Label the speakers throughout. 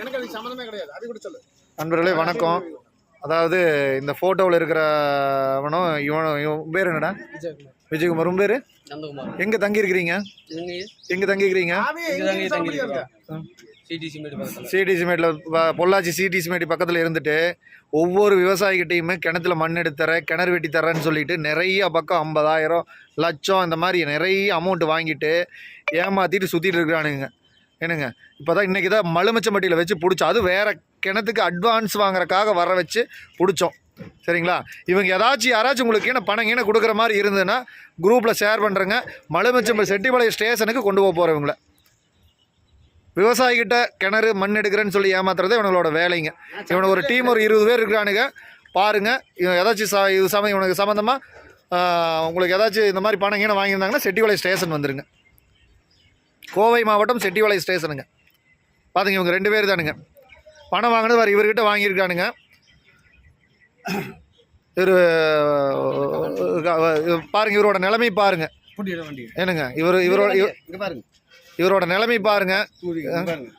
Speaker 1: எனக்கு அதுக்கு சம்மந்தமே கிடையாது. அது கூட சொல்லு.
Speaker 2: நண்பர்களே வணக்கம். அதாவது இந்த ஃபோட்டோவில் இருக்கிறவனும் இவனும் இவன் பேர் என்னடா?
Speaker 3: விஜயகுமார்.
Speaker 2: உன் பேர்?
Speaker 3: நந்தகுமார்.
Speaker 2: எங்கே தங்கியிருக்கிறீங்க? எங்கே? தங்கியிருக்கிறீங்க?
Speaker 3: சிடிசி மேடு பக்கத்தில்.
Speaker 2: சிடி சிமெண்ட்டில் பொள்ளாச்சி சிடி சிமெண்ட் பக்கத்தில் இருந்துட்டு ஒவ்வொரு விவசாயிகிட்டையுமே கிணத்துல மண் எடுத்து தரேன் கிணறு வெட்டி தரேன்னு சொல்லிட்டு நிறைய பக்கம் ஐம்பதாயிரம் லட்சம் இந்த மாதிரி நிறைய அமௌண்ட் வாங்கிட்டு ஏமாற்றிட்டு சுற்றிட்டு இருக்கிறானுங்க. என்னங்க? இப்போ தான் இன்றைக்கி தான் மலுமச்சம்பட்டியில் வச்சு பிடிச்சோம். அது வேறு கிணத்துக்கு அட்வான்ஸ் வாங்குறக்காக வர வச்சு பிடிச்சோம். சரிங்களா? இவங்க ஏதாச்சும் யாராச்சும் உங்களுக்கு என்ன பணம் கீழே கொடுக்குற மாதிரி இருந்ததுன்னா குரூப்பில் ஷேர் பண்ணுறேங்க மலுமிச்சம்பட்டி செட்டிப்பாளையம் ஸ்டேஷனுக்கு கொண்டு போக போகிறவங்கள விவசாயிகிட்ட கிணறு மண் எடுக்கிறேன்னு சொல்லி ஏமாத்துறது இவங்களோட வேலைங்க. இவனை ஒரு டீம் ஒரு இருபது பேர் இருக்கிறானுங்க. பாருங்க இவன் ஏதாச்சும் ச இது சமயம் இவனுக்கு சம்மந்தமாக உங்களுக்கு ஏதாச்சும் இந்த மாதிரி பணம் கீழே வாங்கியிருந்தாங்கன்னா செட்டிபாளையம் ஸ்டேஷன் வந்துருங்க. கோவை மாவட்டம் செட்டிபாளையம் ஸ்டேஷனுங்க. பாருங்க இவங்க ரெண்டு பேர் தானுங்க. பணம் வாங்கினது வேறு இவர்கிட்ட வாங்கியிருக்கானுங்க. இவர் பாருங்க இவரோட நிலைமை பாருங்க.
Speaker 1: புட்டியிட வண்டி
Speaker 2: என்னங்க இவர் இவரோட இவரோட நிலைமை பாருங்க.
Speaker 1: இங்க பாருங்க.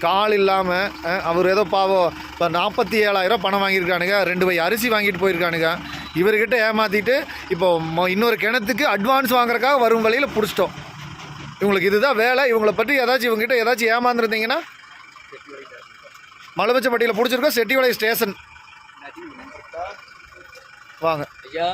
Speaker 2: கால் இல்லாமல் அவர் ஏதோ பாவம் இப்போ நாற்பத்தி ஏழாயிரம் பணம் வாங்கியிருக்கானுங்க. ரெண்டு பை அரிசி வாங்கிட்டு போயிருக்கானுங்க. இவர்கிட்ட ஏமாற்றிட்டு இப்போ மொ- இன்னொரு கிணத்துக்கு அட்வான்ஸ் வாங்குறதுக்காக வரும் வழியில் பிடிச்சிட்டோம். இவங்களுக்கு இதுதான் வேலை. இவங்களை பற்றி ஏதாச்சும் இவங்ககிட்ட ஏதாச்சும் ஏமாந்துருந்தீங்கன்னா மலைபச்சப்பட்டியில் பிடிச்சிருக்கோம். செட்டிவாளை ஸ்டேஷன். வாங்க.
Speaker 3: ஐயா